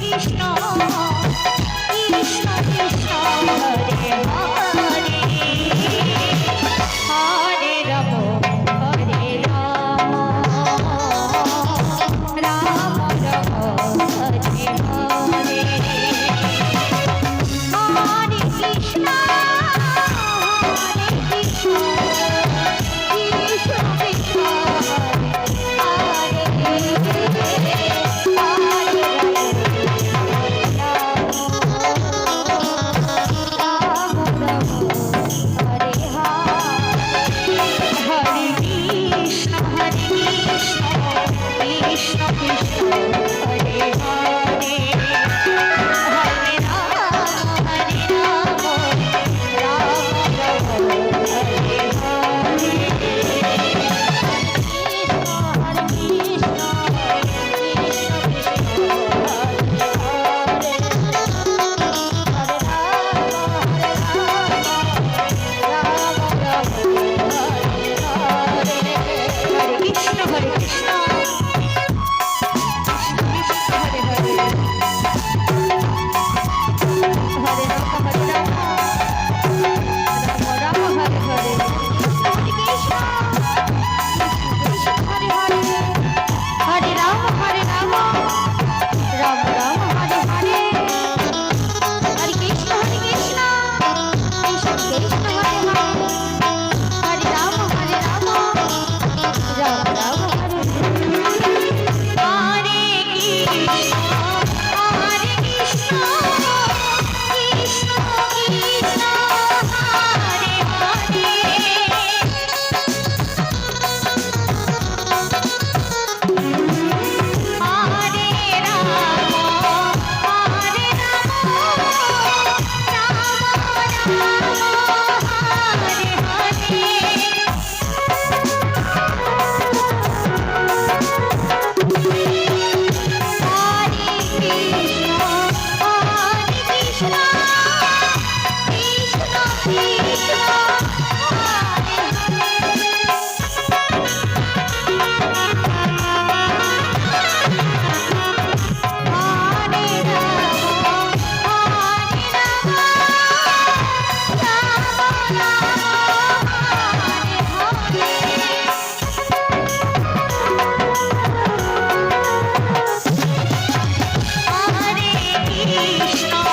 Krishna Krishna Krishna Krishna Krishna Krishna